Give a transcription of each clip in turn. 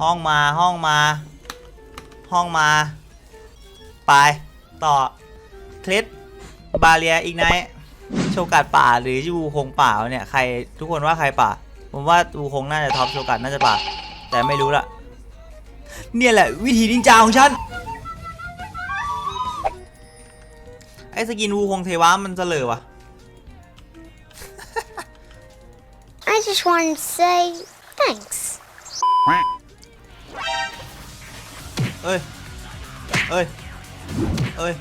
ห้องมาห้องมา ห้องมา ไป ต่อ คล็ดบาเรียอีกไนโชกัดป่าหรือยูคงป่าเนี่ยใครทุกคนว่าใครป่า ผมว่าอูคงน่าจะท็อปโชกัดน่าจะป่า แต่ไม่รู้ละเนี่ยแหละวิธีนินจาของฉันไอ้สกินวูคงเทวะมันเสลอวะ I just want to say thanks. เอ้ย เอ้ย เอ้ย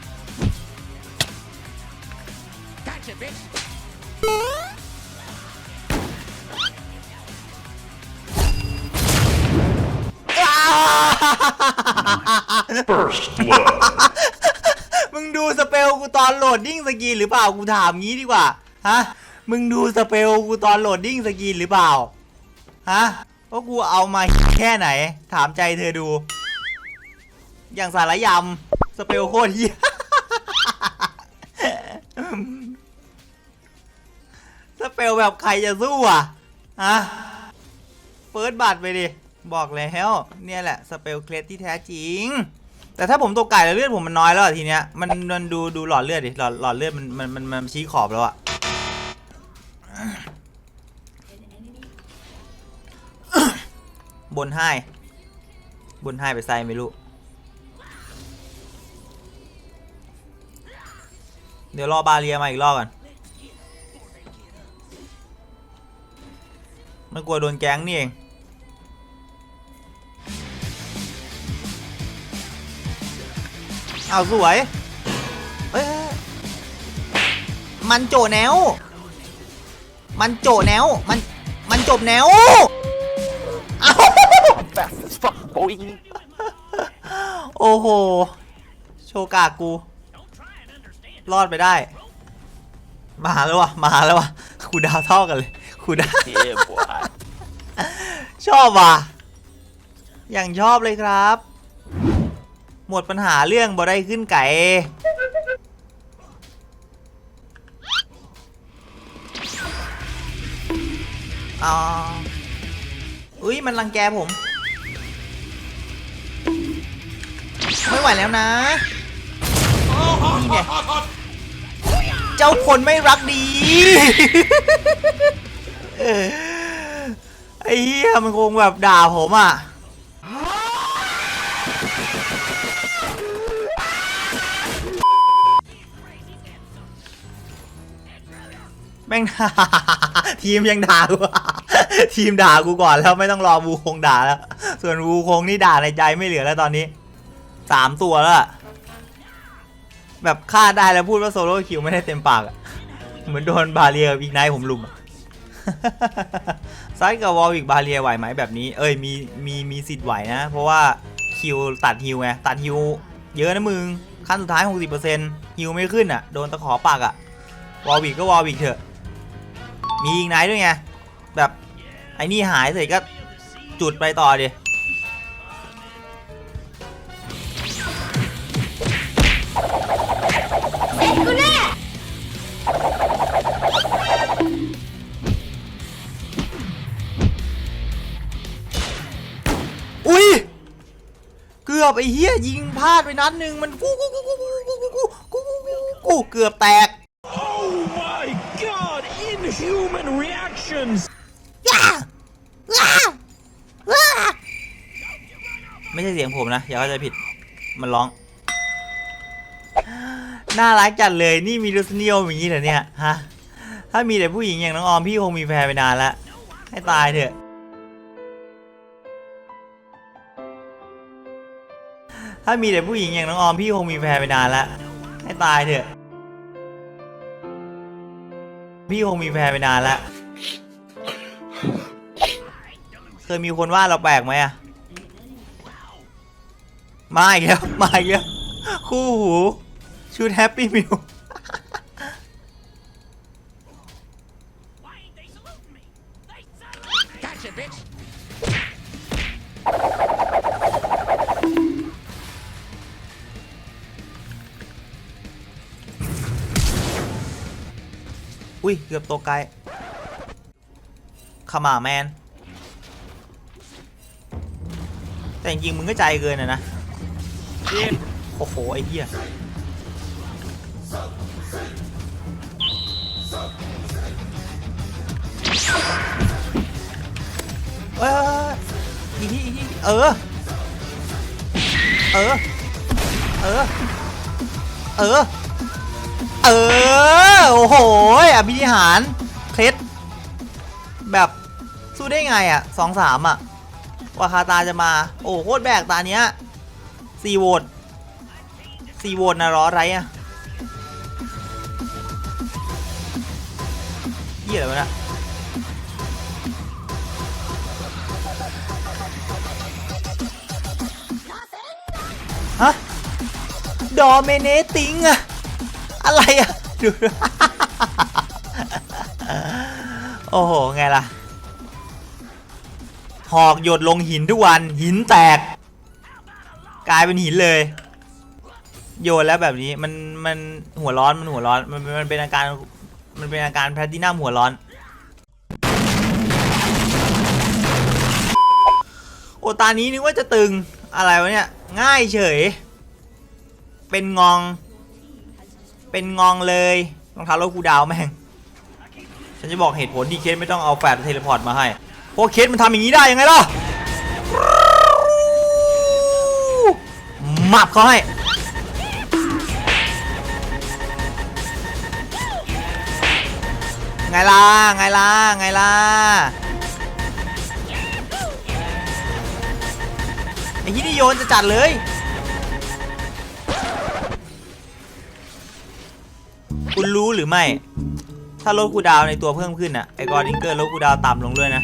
First blood. มึงดูสเปลกูตอนโหลดดิ้งสกินหรือเปล่ากูถามงี้ดีกว่า ฮะ มึงดูสเปลกูตอนโหลดดิ้งสกินหรือเปล่า ฮะว่ากูเอามาแค่ไหน ถามใจเธอดู อย่างสารยำสเปลโคตรเฮียสเปลแบบใครจะสู้อะฮะเปิดบัตรไปดิ บอกแล้วเนี่ยแหละ สเปลเคลสที่แท้จริง แต่ถ้าผมตกไก่แล้วเลือดผมมันน้อยแล้วทีเนี้ยมันมันดูดูหลอดเลือดดิหลอดหลอดเลือดมันมันมันมันชี้ขอบแล้วอะบนให้บนให้ไปใส่ไม่รู้ เดี๋ยวรอบาเรียมาอีกรอบก่อนมันกลัวโดนแก๊งนี่เองเอาสวย เอ้ย มันโจแนว มันโจแนว มัน มันจบแนว เอา Fast as fuck, boy. โอ้โห โชกากู รอดไปได้ มาแล้ววะมาแล้ววะคูดาวเท่ากันเลยคูดาว Yeah, boy. ชอบว่ะอย่างชอบเลยครับ หมดปัญหาเรื่องบ่ได้ขึ้นไก่อ๋ออุ้ยมันรังแกผม ไม่ไหวแล้วนะนี่ไง เจ้าคนไม่รักดี ไอ้เหี้ยมันคงแบบด่าผมอะแม่งทีมยังด่ากูทีมด่ากูก่อนแล้วไม่ต้องรอวูคงด่าแล้ว ส่วนวูคงนี่ด่าในใจไม่เหลือแล้วตอนนี้สามตัวแล้ว แบบฆ่าได้แล้วพูดว่าโซโล่คิวไม่ได้เต็มปากอะเหมือนโดนบาเรียอีกไนผมลุมอะซัดกับวอลวิกบาเรียไหวไหมแบบนี้ เอ้ยมีมีมีสิทธิ์ไหวนะ เพราะว่าคิวตัดฮิวไงตัดฮิวเยอะนะมึงขั้นสุดท้าย 60%ฮิวไม่ขึ้นอะโดนตะขอปากอะวอลวิกก็วอลวิกเถอะ มีอีกไนด้วยไงแบบไอ้นี่หายเสร็จก็จุดไปต่อดิ อบไอ้เหี้ยยิงพลาดไปนัดหนึ่งมันกูกูกูกูกูกูกูกูกูกูกูเกือบแตก Oh my god! Inhuman reactions! ไม่ใช่เสียงผมนะ อย่าเข้าใจผิดมันร้อง น่ารักจัดเลยนี่มีรสนิยมอย่างนี้เหรอเนี่ยฮะถ้ามีแต่ผู้หญิงอย่างน้องออมพี่คงมีแฟนไปนานแล้วให้ตายเถอะ ถ้ามีแต่ผู้หญิงอย่างน้องออมพี่คงมีแฟนไปนานแล้วให้ตายเถอะ พี่คงมีแฟนไปนานแล้วเคยมีคนว่าเราแปลกไหมอะมาอีกแล้วมาอีกแล้วคู่หูชุดแฮปปี้มิว อุ้ยเกือบตัวไกลขมาแมน แต่จริงๆมึงก็ใจเกินอะนะโอ้โห ไอ้เหี้ยเอ้ยอีกทีอีกทีเออ เออ เออ เออ เออ โอ้โหอภินิหารเคล็ดแบบสู้ได้ไงอะสองสามอะว่าคาตาจะมา โอ้โคตรแบกตาเนี้ยสี่โหวตสี่โหวตนะรออะไรอะเหี้ยอะไรวะเนะฮะดอเมเนติงอะ อะไรอะดูโอ้โห ไงล่ะ หอกหยดลงหินทุกวันหินแตก กลายเป็นหินเลย โยนแล้วแบบนี้มันมันหัวร้อนมันหัวร้อนมันมันเป็นอาการมันเป็นอาการแพลตินัมหัวร้อน โอตานี้นึกว่าจะตึงอะไรวะเนี่ย ง่ายเฉย เป็นงอง เป็นงองเลยรองเท้ารถกูดาวแม่ง ฉันจะบอกเหตุผลที่เคสไม่ต้องเอาแฟลชเทเลพอร์ตมาให้เพราะเคสมันทำอย่างนี้ได้ยังไงล่ะมับเขาให้ไงล่ะไงล่ะไงล่ะไอ้ที่นี่โยนจะจัดเลย คุณรู้หรือไม่ ถ้าลดคูดาวในตัวเพิ่มขึ้นอะไอกอร์ดิงเกอร์ลดคูดาวต่ำลงด้วยนะ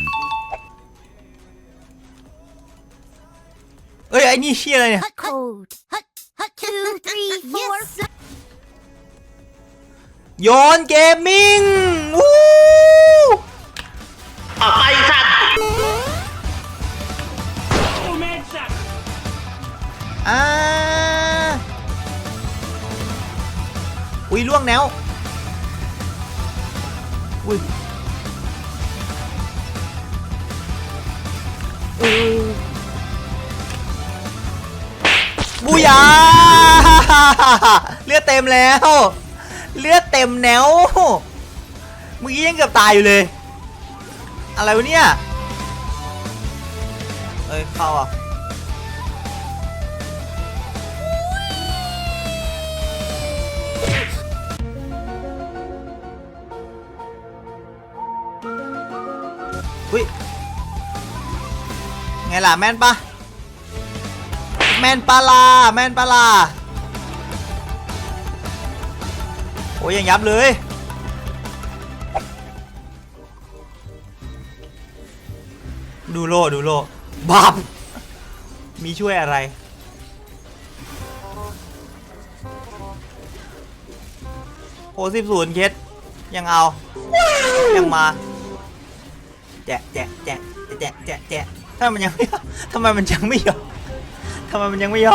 เอ้ยไอ้นี่เชี่ยอะไรเนี่ย โยนเกมมิ่งวู้อ่าอุ้ยล่วงแนว อุ้ยบูยาเลือดเต็มแล้ว เลือดเต็มแนวเมื่อกี้ยังเกือบตายอยู่เลย อะไรวะเนี่ย เอ้ยเข้าอะ อุ้ยไงล่ะแม่นปะแม่นปลาแม่นปลาโอ้ยยังยับเลยดูโลดูโลบับมีช่วยอะไร โอ้สิบศูนย์เคสยังเอา ยังมา แจะแจะแจะแจะแจะแจะทำไมมันยังไม่ทำไมมันยังไม่ยอมทำไมมันยังไม่ยอ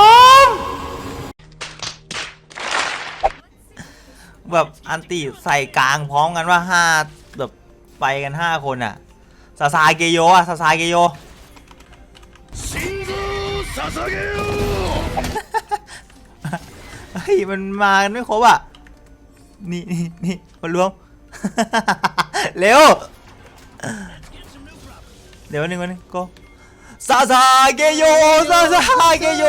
มแบบอันติใส่กลางพร้อมกันว่าห้าแบบไปกันห้าคนอะซาซาเกโยอะซาซาเกโยเฮ้ยมันมากันไม่ครบอะนี่นี่นี่มันรวมเร็ว เดี๋ยววันหนึ่งวันนึงก็ซาซาเกโยซาซาเกโย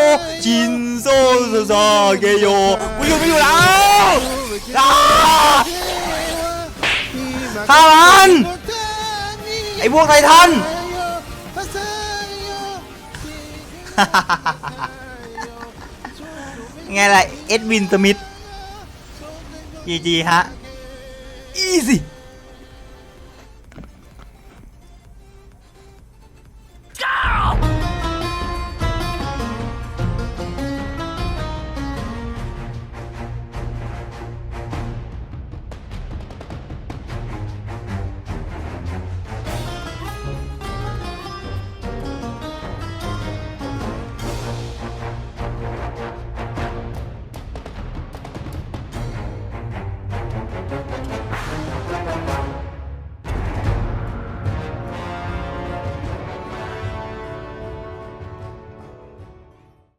จินโซซาซาเกโยกูอยู่ไม่อยู่แล้วอ้าฆ่ามันไอ้พวกไททันไงล่ะ เอ็ดวินสมิธจีจีฮะ อีสิ